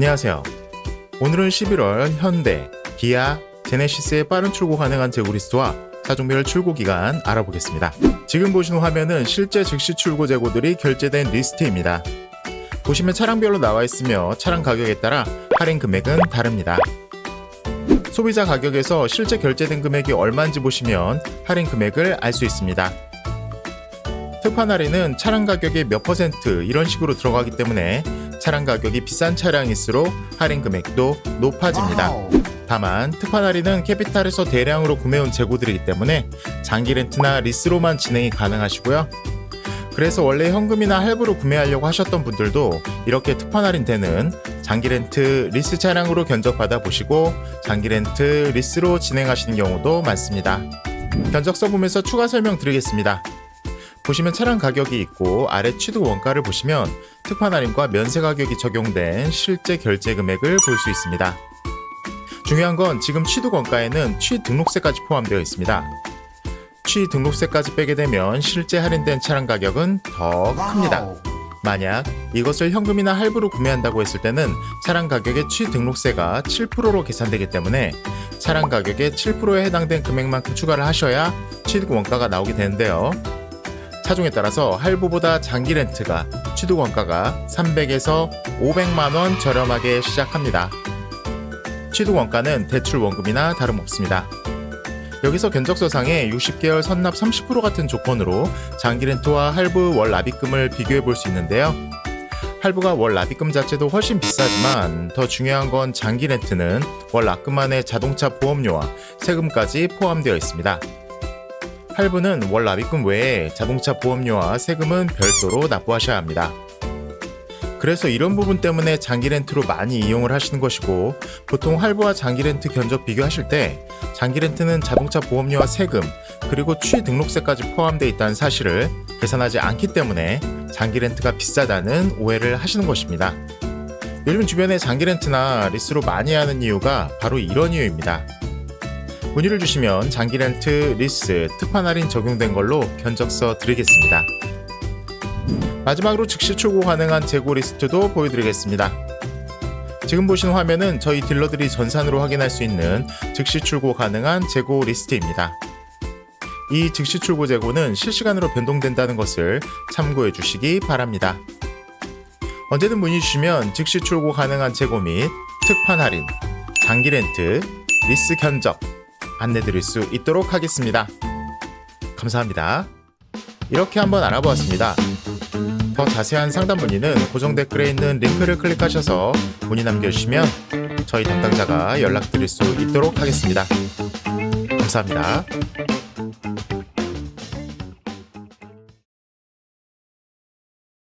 안녕하세요. 오늘은 11월 현대, 기아, 제네시스의 빠른 출고 가능한 재고 리스트와 차종별 출고 기간 알아보겠습니다. 지금 보시는 화면은 실제 즉시 출고 재고들이 결제된 리스트입니다. 보시면 차량별로 나와 있으며 차량 가격에 따라 할인 금액은 다릅니다. 소비자 가격에서 실제 결제된 금액이 얼마인지 보시면 할인 금액을 알 수 있습니다. 특판 할인은 차량 가격의 몇 퍼센트 이런 식으로 들어가기 때문에 차량 가격이 비싼 차량일수록 할인 금액도 높아집니다. 다만 특판 할인은 캐피탈에서 대량으로 구매온 재고들이기 때문에 장기 렌트나 리스로만 진행이 가능하시고요. 그래서 원래 현금이나 할부로 구매하려고 하셨던 분들도 이렇게 특판 할인되는 장기 렌트 리스 차량으로 견적받아 보시고 장기 렌트 리스로 진행하시는 경우도 많습니다. 견적서 보면서 추가 설명 드리겠습니다. 보시면 차량 가격이 있고 아래 취득 원가를 보시면 특판 할인과 면세 가격이 적용된 실제 결제 금액을 볼 수 있습니다. 중요한 건 지금 취득 원가에는 취등록세까지 포함되어 있습니다. 취등록세까지 빼게 되면 실제 할인된 차량 가격은 더 큽니다. 만약 이것을 현금이나 할부로 구매한다고 했을 때는 차량 가격의 취등록세가 7%로 계산되기 때문에 차량 가격의 7%에 해당된 금액만큼 추가를 하셔야 취득 원가가 나오게 되는데요. 차종에 따라서 할부보다 장기 렌트가 취득 원가가 300에서 500만 원 저렴하게 시작합니다. 취득 원가는 대출 원금이나 다름없습니다. 여기서 견적서상에 60개월 선납 30% 같은 조건으로 장기 렌트와 할부 월 납입금을 비교해 볼 수 있는데요. 할부가 월 납입금 자체도 훨씬 비싸지만 더 중요한 건 장기 렌트는 월 납금 안에 자동차 보험료와 세금까지 포함되어 있습니다. 할부는 월 납입금 외에 자동차 보험료와 세금은 별도로 납부하셔야 합니다. 그래서 이런 부분 때문에 장기 렌트로 많이 이용을 하시는 것이고 보통 할부와 장기 렌트 견적 비교하실 때 장기 렌트는 자동차 보험료와 세금 그리고 취등록세까지 포함되어 있다는 사실을 계산하지 않기 때문에 장기 렌트가 비싸다는 오해를 하시는 것입니다. 요즘 주변에 장기 렌트나 리스로 많이 하는 이유가 바로 이런 이유입니다. 문의를 주시면 장기 렌트, 리스, 특판 할인 적용된 걸로 견적서 드리겠습니다. 마지막으로 즉시 출고 가능한 재고 리스트도 보여드리겠습니다. 지금 보시는 화면은 저희 딜러들이 전산으로 확인할 수 있는 즉시 출고 가능한 재고 리스트입니다. 이 즉시 출고 재고는 실시간으로 변동된다는 것을 참고해 주시기 바랍니다. 언제든 문의 주시면 즉시 출고 가능한 재고 및 특판 할인, 장기 렌트, 리스 견적 안내 드릴 수 있도록 하겠습니다. 감사합니다. 이렇게 한번 알아보았습니다. 더 자세한 상담 문의는 고정 댓글에 있는 링크를 클릭하셔서 문의 남겨주시면 저희 담당자가 연락드릴 수 있도록 하겠습니다. 감사합니다.